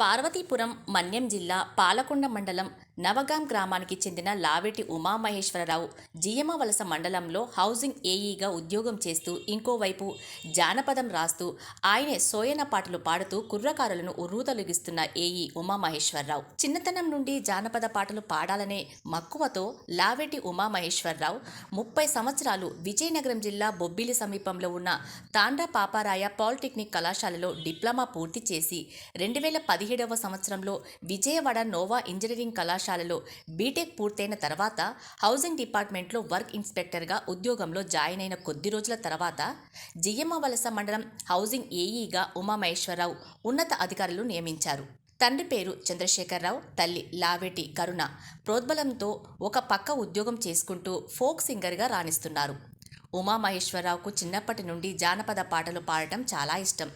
పార్వతీపురం మన్యం జిల్లా పాలకొండ మండలం నవగాం గ్రామానికి చెందిన లావెటి ఉమామహేశ్వరరావు జియమవలస మండలంలో హౌసింగ్ ఏఈగా ఉద్యోగం చేస్తూ ఇంకోవైపు జానపదం రాస్తూ ఆయనే సోయన పాటలు పాడుతూ కుర్రకారులను ఉర్రూతలిగిస్తున్న ఏఈ ఉమామహేశ్వరరావు. చిన్నతనం నుండి జానపద పాటలు పాడాలనే మక్కువతో లావెటి ఉమామహేశ్వరరావు ముప్పై సంవత్సరాలు విజయనగరం జిల్లా బొబ్బిలి సమీపంలో ఉన్న తాండ్ర పాపారాయ పాలిటెక్నిక్ కళాశాలలో డిప్లొమా పూర్తి చేసి రెండు వేల పదిహేడవ సంవత్సరంలో విజయవాడ నోవా ఇంజనీరింగ్ కళాశాల పాఠశాలలో బీటెక్ పూర్తయిన తర్వాత హౌసింగ్ డిపార్ట్మెంట్లో వర్క్ ఇన్స్పెక్టర్గా ఉద్యోగంలో జాయిన్ అయిన కొద్ది రోజుల తర్వాత జియ్యమ్మ వలస మండలం హౌసింగ్ ఏఈగా ఉమామహేశ్వరరావు ఉన్నత అధికారులు నియమించారు. తండ్రి పేరు చంద్రశేఖరరావు తల్లి లావేటి కరుణ. ప్రోద్బలంతో ఒక పక్క ఉద్యోగం చేసుకుంటూ ఫోక్ సింగర్గా రాణిస్తున్నారు. ఉమామహేశ్వరరావుకు చిన్నప్పటి నుండి జానపద పాటలు పాడటం చాలా ఇష్టం.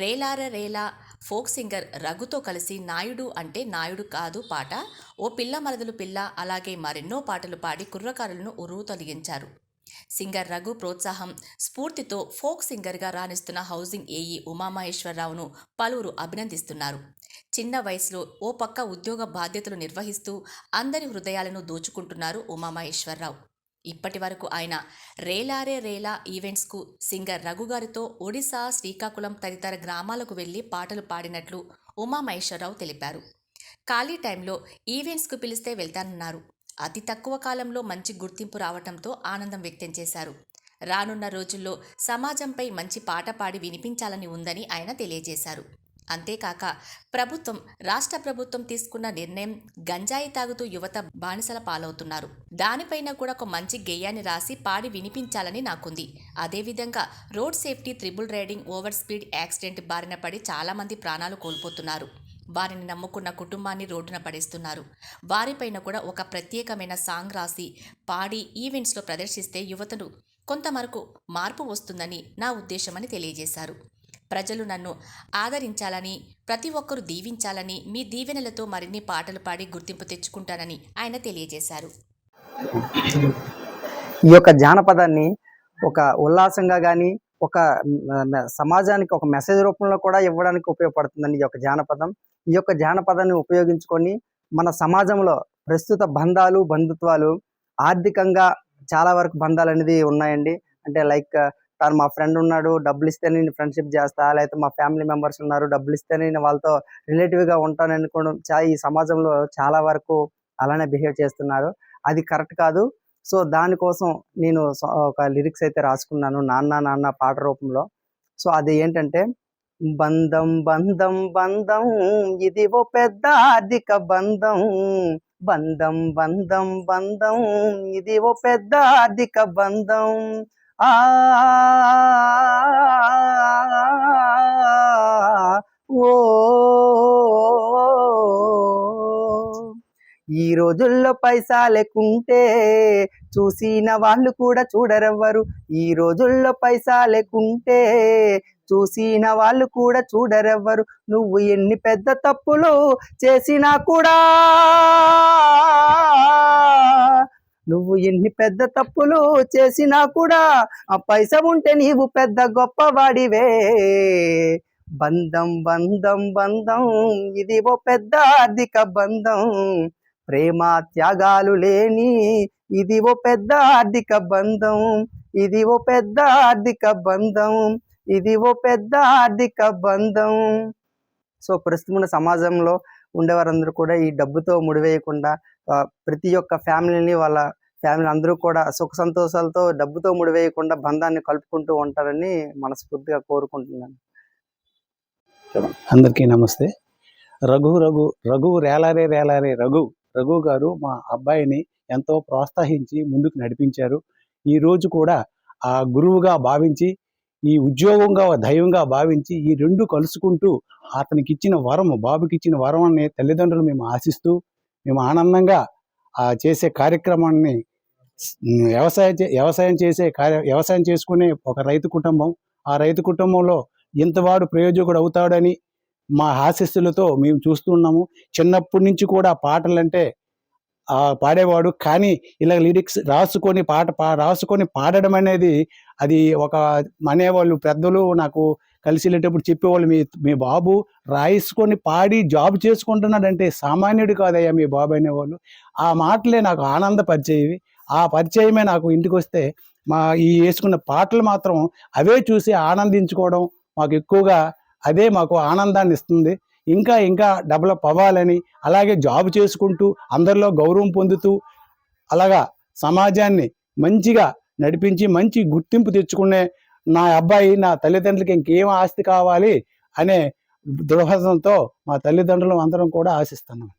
రేలార రేలా ఫోక్ సింగర్ రఘుతో కలిసి నాయుడు అంటే నాయుడు కాదు పాట. ఓ పిల్ల మరదలు పిల్ల అలాగే మరెన్నో పాటలు పాడి కుర్రకారులను ఉరువు తొలగించారు సింగర్ రఘు ప్రోత్సాహం స్ఫూర్తితో ఫోక్ సింగర్గా రాణిస్తున్న హౌసింగ్ ఏఈ ఉమామహేశ్వరరావును పలువురు అభినందిస్తున్నారు. చిన్న వయసులో ఓ పక్క ఉద్యోగ బాధ్యతలు నిర్వహిస్తూ అందరి హృదయాలను దోచుకుంటున్నారు ఉమామహేశ్వరరావు. ఇప్పటి వరకు ఆయన రేలారే రేలా ఈవెంట్స్కు సింగర్ రఘుగారితో ఒడిశా శ్రీకాకుళం తదితర గ్రామాలకు వెళ్ళి పాటలు పాడినట్లు ఉమామహేశ్వరరావు తెలిపారు. ఖాళీ టైంలో ఈవెంట్స్కు పిలిస్తే వెళ్తానన్నారు. అతి తక్కువ కాలంలో మంచి గుర్తింపు రావడంతో ఆనందం వ్యక్తం చేశారు. రానున్న రోజుల్లో సమాజంపై మంచి పాట పాడి వినిపించాలని ఉందని ఆయన తెలియజేశారు. అంతేకాక ప్రభుత్వం రాష్ట్ర ప్రభుత్వం తీసుకున్న నిర్ణయం గంజాయి తాగుతూ యువత బానిసల పాలవుతున్నారు. దానిపైన కూడా ఒక మంచి గేయాన్ని రాసి పాడి వినిపించాలని నాకుంది. అదేవిధంగా road safety triple riding over speed accident బారిన పడి చాలామంది ప్రాణాలు కోల్పోతున్నారు. వారిని నమ్ముకున్న కుటుంబాన్ని రోడ్డున పడేస్తున్నారు. వారిపైన కూడా ఒక ప్రత్యేకమైన సాంగ్ రాసి పాడి ఈవెంట్స్లో ప్రదర్శిస్తే యువతను కొంతమరకు మార్పు వస్తుందని నా ఉద్దేశమని తెలియజేశారు. ప్రజలు నన్ను ఆదరించాలని ప్రతి ఒక్కరూ దీవించాలని మీ దీవెనలతో మరిన్ని పాటలు పాడి గుర్తింపు తెచ్చుకుంటానని ఆయన తెలియజేశారు. ఈ యొక్క జానపదాన్ని ఒక ఉల్లాసంగా కానీ ఒక సమాజానికి ఒక మెసేజ్ రూపంలో కూడా ఇవ్వడానికి ఉపయోగపడుతుందండి ఈ యొక్క జానపదం. ఈ యొక్క జానపదాన్ని ఉపయోగించుకొని మన సమాజంలో ప్రస్తుత బంధాలు బంధుత్వాలు ఆర్థికంగా చాలా వరకు బంధాలు అనేది ఉన్నాయండి. అంటే లైక్ తను మా ఫ్రెండ్ ఉన్నాడు డబ్బులు ఇస్తే నేను ఫ్రెండ్షిప్ చేస్తా లేకపోతే మా ఫ్యామిలీ మెంబర్స్ ఉన్నారు డబ్బులు ఇస్తే నేను వాళ్ళతో రిలేటివ్గా ఉంటాను అనుకోవడం చా ఈ సమాజంలో చాలా వరకు అలానే బిహేవ్ చేస్తున్నారు. అది కరెక్ట్ కాదు. సో దానికోసం నేను ఒక లిరిక్స్ అయితే రాసుకున్నాను నాన్న నాన్న పాట రూపంలో. సో అది ఏంటంటే బంధం బంధం బంధం ఇది ఓ పెద్ద అధిక బంధం. బంధం బంధం బంధం ఇది ఓ పెద్ద అధిక బంధం. ఆ ఓ ఈ రోజుల్లో పైసా లేకుంటే చూసిన వాళ్ళు కూడా చూడరెవ్వరు. ఈ రోజుల్లో పైసా లేకుంటే చూసిన వాళ్ళు కూడా చూడరెవ్వరు. నువ్వు ఎన్ని పెద్ద తప్పులు చేసినా కూడా నువ్వు ఎన్ని పెద్ద తప్పులు చేసినా కూడా ఆ పైస ఉంటే నీవు పెద్ద గొప్పవాడివే. బంధం బంధం బంధం ఇది ఓ పెద్ద ఆర్థిక బంధం. ప్రేమ త్యాగాలు లేని ఇది ఓ పెద్ద ఆర్థిక బంధం. ఇది ఓ పెద్ద ఆర్థిక బంధం. ఇది ఓ పెద్ద ఆర్థిక బంధం. సో ప్రస్తుతం సమాజంలో ఉండేవారందరూ కూడా ఈ డబ్బుతో ముడివేయకుండా ప్రతి ఒక్క ఫ్యామిలీని వాళ్ళ ఫ్యామిలీ అందరూ కూడా సుఖ సంతోషాలతో డబ్బుతో ముడివేయకుండా బంధాన్ని కలుపుకుంటూ ఉంటారని మనస్ఫూర్తిగా కోరుకుంటున్నాను. అందరికీ నమస్తే. రఘు రఘు రఘు రేలారే రేలారే. రఘు రఘు గారు మా అబ్బాయిని ఎంతో ప్రోత్సహించి ముందుకు నడిపించారు. ఈ రోజు కూడా ఆ గురువుగా భావించి ఈ ఉద్యోగంగా దైవంగా భావించి ఈ రెండు కలుసుకుంటూ అతనికి ఇచ్చిన వరము బాబుకి ఇచ్చిన వరం అనే తల్లిదండ్రులు మేము ఆశిస్తూ మేము ఆనందంగా ఆ చేసే కార్యక్రమాన్ని వ్యవసాయం చే- వ్యవసాయం చేసే కార్య వ్యవసాయం చేసుకునే ఒక రైతు కుటుంబం ఆ రైతు కుటుంబంలో ఇంతవాడు ప్రయోజకుడు అవుతాడని మా ఆశస్సులతో మేము చూస్తున్నాము చిన్నప్పటి నుంచి కూడా పాటలంటే ఆ పాడేవాడు. కానీ ఇలా లిరిక్స్ రాసుకొని పాట పా రాసుకొని పాడడం అనేది అది ఒక అనేవాళ్ళు పెద్దలు నాకు కలిసి వెళ్ళేటప్పుడు చెప్పేవాళ్ళు మీ మీ బాబు రాయిసుకొని పాడి జాబ్ చేసుకుంటున్నాడంటే సామాన్యుడు కాదయ్యా మీ బాబు అనేవాళ్ళు. ఆ మాటలే నాకు ఆనందపరిచేవి. ఆ పరిచయమే నాకు ఇంటికి వస్తే మా ఈ వేసుకున్న పాటలు మాత్రం అవే చూసి ఆనందించుకోవడం మాకు ఎక్కువగా అదే మాకు ఆనందాన్ని ఇస్తుంది. ఇంకా ఇంకా డెవలప్ అవ్వాలని అలాగే జాబ్ చేసుకుంటూ అందరిలో గౌరవం పొందుతూ అలాగా సమాజాన్ని మంచిగా నడిపించి మంచి గుర్తింపు తెచ్చుకునే నా అబ్బాయి నా తల్లిదండ్రులకి ఇంకేం ఆస్తి కావాలి అనే దృఢంతో మా తల్లిదండ్రులు అందరం కూడా ఆశిస్తున్నాం.